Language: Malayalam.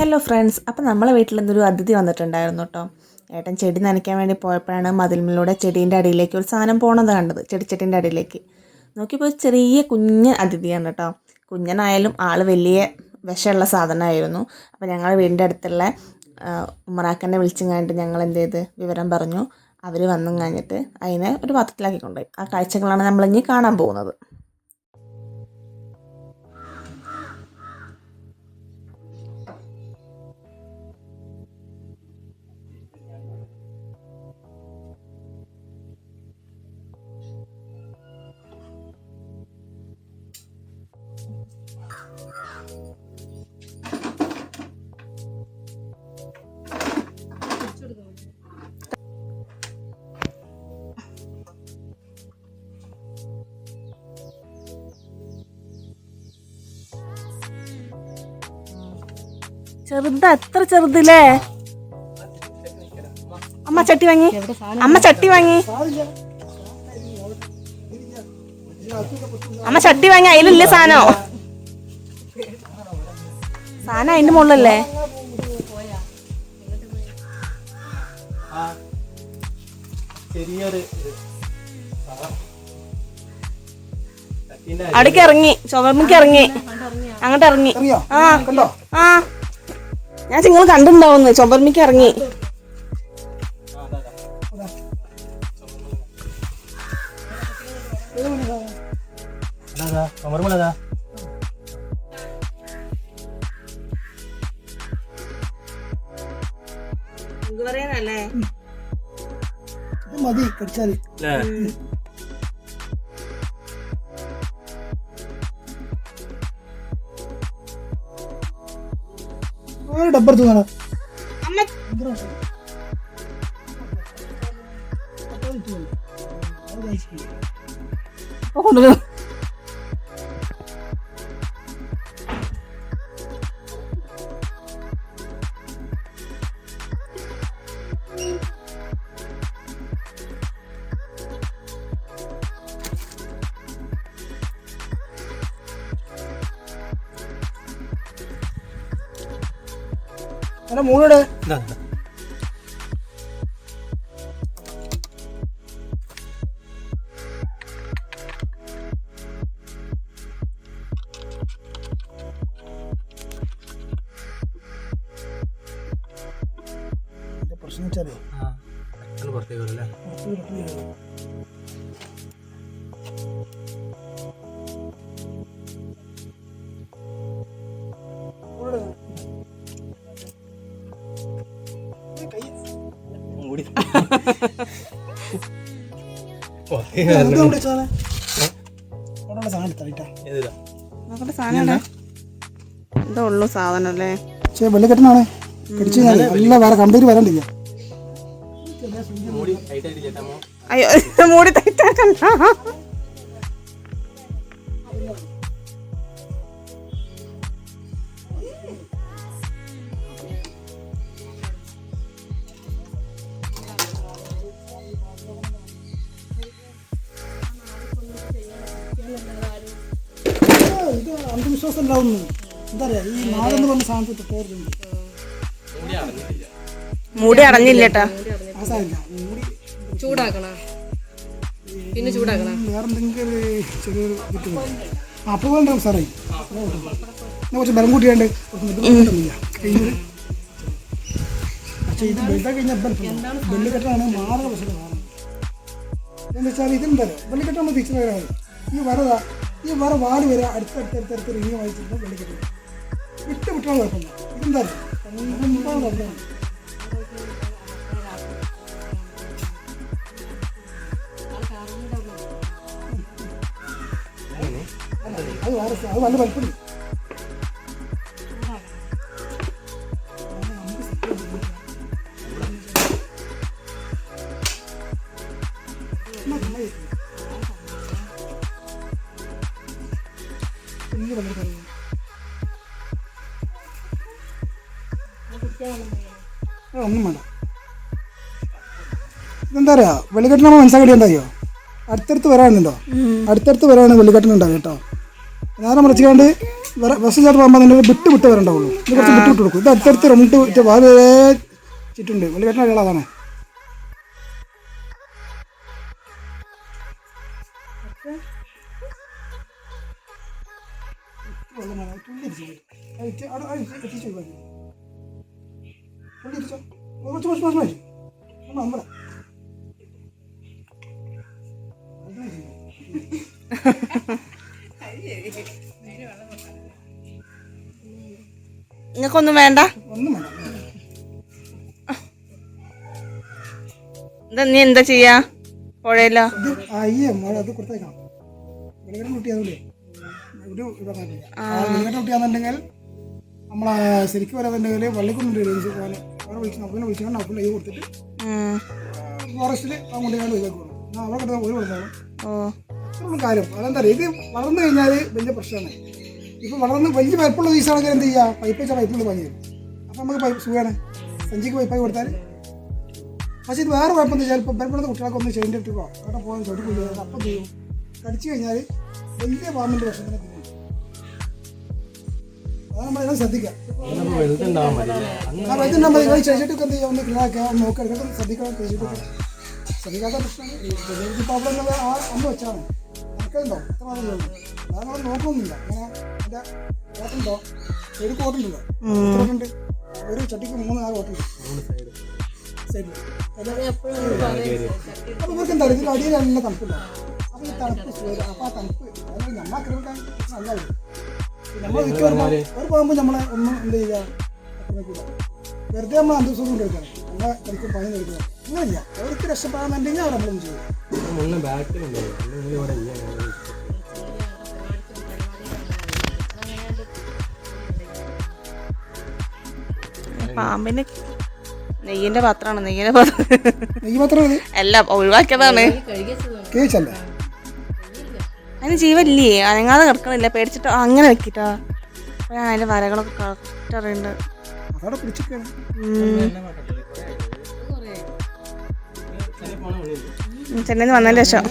ഹലോ ഫ്രണ്ട്സ് അപ്പോൾ നമ്മളെ വീട്ടിൽ എന്തൊരു അതിഥി വന്നിട്ടുണ്ടായിരുന്നു കേട്ടോ. ഏട്ടൻ ചെടി നനയ്ക്കാൻ വേണ്ടി പോയപ്പോഴാണ് മതിൽമിലൂടെ ചെടീന്റെ അടിയിലേക്ക് ഒരു സാധനം പോണത് കണ്ടത് ചെടിച്ചെട്ടിന്റെ അടിയിലേക്ക്. നോക്കിയപ്പോൾ ചെറിയ കുഞ്ഞ് അതിഥിയാണ് കേട്ടോ. കുഞ്ഞനായാലും ആൾ വലിയ വിഷമുള്ള സാധനമായിരുന്നു. അപ്പോൾ ഞങ്ങൾ വീടിന്റെ അടുത്തുള്ള ഉമ്മറാക്കനെ വിളിച്ചും കഴിഞ്ഞിട്ട് ഞങ്ങൾ എന്ത് ചെയ്ത് വിവരം പറഞ്ഞു. അവർ വന്നും കഴിഞ്ഞിട്ട് അതിനെ ഒരു പാത്രത്തിലാക്കി കൊണ്ടുപോയി. ആ കാഴ്ചകളാണ് നമ്മളിനി കാണാൻ പോകുന്നത്. ചെറുതാ എത്ര ചെറുതില്ലേ? അമ്മ ചട്ടി വാങ്ങി. അമ്മ ചട്ടി വാങ്ങി. അമ്മ ചട്ടി വാങ്ങി അതിലില്ലേ സാധനോ. സാധനം അതിന്റെ മുകളിലല്ലേ? അവിടേക്ക് ഇറങ്ങി ചുവർമിക്ക് ഇറങ്ങി. അങ്ങോട്ട് ഇറങ്ങി. ആ ആ. ഞാൻ നിങ്ങൾ കണ്ടിട്ടുണ്ടാവുന്നു. ചൊമ്പർമിക്ക് ഇറങ്ങി. മതി കടിച്ചാൽ ഒരു ഡബ്ബർ തൂങ്ങാണ് അമ്മ ഇതാ, ഇതാ. പ്രശ്നം വെച്ചാലേ പുറത്തേക്ക് വരും അല്ലേ? എന്തോ ഉള്ളു സാധനം അല്ലേ പക്ഷേ വെള്ളിക്കെട്ടനാണ് കടിച്ചു നല്ല വേറെ കംപ്ലീറ്റ് വരണ്ടില്ല? അയ്യോ ഇത് മൂടി തയ്റ്റാക്കണ്ട ഇത് വിശ്വാസം ഉണ്ടാവുന്നു എന്താ പറയാ ഈ നാടെന്ന് പറഞ്ഞ സാധനത്തിൽ പോരുന്നുണ്ട്. മൂടി അടഞ്ഞിട്ടില്ല. മൂടി അടഞ്ഞില്ല കേട്ടാ ആ സാധനമില്ല. മൂടി ചൂടാക്കണ? പിന്നെ ചൂടാക്കണ? വേറെന്തെങ്കിലും ചെറിയൊരു കിട്ടുന്നു അപ്പോൾ ഉണ്ടാവും സാറേ. ഞാൻ കുറച്ച് ബലം കൂട്ടിയാണ്ട് കുറച്ച് ബുദ്ധിമുട്ടൊന്നുമില്ല കഴിഞ്ഞത് പക്ഷേ ഇത് ബെൽറ്റാ കഴിഞ്ഞാൽ മാറുന്ന പ്രശ്നം. മാറുന്നത് എന്താ വെച്ചാൽ ഇതുണ്ടല്ലോ ബെല്ല് കെട്ടാകുമ്പോൾ തിരിച്ചു വരാറ് ഈ വരതാ ഈ വര വാൽ വരെ അടുത്തടുത്തടുത്തടുത്ത് റിങ് വായിച്ചിട്ട് ബെല്ല് കെട്ടും വിട്ട് വിട്ടാൽ കുഴപ്പമില്ല. ഇതെന്താ? കൺഫേം നടന്നതാണ് അത് വേറെ അത് നല്ല വലിപ്പം ഒന്നും വേണ്ട. ഇതെന്താ പറയാ വെള്ളിക്കെട്ടിന് നമ്മൾ മനസ്സിലാക്കി എന്താ അറിയോ? അടുത്തടുത്ത് വരാനുണ്ടോ? അടുത്തടുത്ത് വരാണ് വെള്ളിക്കെട്ടിനുണ്ടാവും കേട്ടോ. നേരെ മറിച്ചുകൊണ്ട് ചേർത്ത് പോകുമ്പോൾ വിട്ട് വിട്ട് വരണ്ടാവുള്ളൂ. കുറച്ച് വിട്ട് വിട്ട് കൊടുക്കും. ഇത് അടുത്തടുത്ത് രണ്ട് അമ്പല നിങ്ങൾക്കൊന്നും വേണ്ട. ഒന്നും വേണ്ട നീ എന്താ ചെയ്യാ? പുഴയിലോ? അയ്യേ മഴ അത് കൊടുത്തേക്കാം. കുട്ടിയാവില്ലേ ഒരു കുട്ടിയാണെന്നുണ്ടെങ്കിൽ നമ്മളെ ശരിക്കും പറയാന്നുണ്ടെങ്കിൽ വള്ളിക്കുണ്ട് പോലെ. അവിടെ വിളിച്ച് നൗഫിനെ വിളിച്ചുകൊണ്ട് നൗഫിൽ ലൈവ് കൊടുത്തിട്ട് ഫോറസ്റ്റിൽ ആ അങ്ങോട്ട് ഞാൻ ഒഴിവാക്കണം എന്നാൽ അവിടെ കിടന്ന ഒരു കൊടുത്താണ് ഓ. ഇത്രയുള്ള കാര്യം. അതെന്താ പറയുക ഇത് വളർന്നു കഴിഞ്ഞാൽ വലിയ പ്രശ്നമാണ്. ഇപ്പം വളർന്ന് വലിയ പൈപ്പുള്ള ദിവസമാണെങ്കിൽ എന്ത് ചെയ്യുക പൈപ്പ് വെച്ചാൽ പൈപ്പുള്ള പണി തരും അപ്പം നമുക്ക് പൈപ്പ് സുഖമാണ് സഞ്ചിക്ക് പൈപ്പായി കൊടുത്താൽ പക്ഷേ ഇത് വേറെ കുഴപ്പം എന്താ വെച്ചാൽ ഇപ്പം പരപ്പെടുന്ന കുട്ടികൾക്ക് ഒന്ന് ചെയിന്റെ ഇട്ടിട്ടോ അവിടെ പോകാൻ അപ്പം ചെയ്യും? കടിച്ചു കഴിഞ്ഞാൽ വലിയ പാമ്പിന്റെ പ്രശ്നത്തിനെ ഇതിനെ ശ്രദ്ധിക്കുക വെളുത്തുണ്ടാവാൻ മതി എന്ത് ഒന്ന് ശ്രദ്ധിക്കണം ശ്രദ്ധിക്കാത്ത പ്രശ്നമാണ് പ്രോബ്ലം ആ അമ്മ വെച്ചാണ്. നമ്മൾ നോക്കുന്നില്ല. അങ്ങനെ എന്റെ കോട്ടുണ്ടല്ലോ ഉണ്ട് ഒരു ചട്ടിക്ക് മൂന്ന് നാല് കോട്ടുണ്ട് സൈഡിൽ അപ്പോൾ ഇവർക്ക് എന്താ ഇതിൽ അടിയിൽ നല്ല തണുപ്പുണ്ടാവും അപ്പോൾ ഈ തണുപ്പ് അപ്പോൾ ആ തണുപ്പ് അതായത് നമ്മൾ കിടക്കാൻ നല്ലതായിരുന്നു നമ്മൾ ഒരു പാമ്പ് നമ്മളെ ഒന്നും എന്ത് ചെയ്യുക വെറുതെ നമ്മൾ അന്തരീക്ഷം കൊണ്ട് എടുക്കണം. നമ്മളെ കളിക്കും പണി എടുക്കുക അങ്ങനെയില്ല. അവർക്ക് രക്ഷപ്പെടാന്നുണ്ടെങ്കിൽ അവർ നമ്മളൊന്നും ചെയ്യും? പാമ്പിന് നെയ്യിന്റെ പാത്രമാണ്. നെയ്യിന്റെ പാത്രം. എല്ലാം ഒഴിവാക്കിയതാണ്. കേച്ചല്ലേ? അതിന് ജീവല്ലേ അനങ്ങാതെ കിടക്കണില്ല. പേടിച്ചിട്ട് അങ്ങനെ വെക്കിട്ടോ. അപ്പൊ ഞാൻ അതിന്റെ വരകളൊക്കെ കറക്റ്റ് അറിയുന്നുണ്ട് ചെന്നൈന്ന് വന്നതിന്റെ ശേഷം.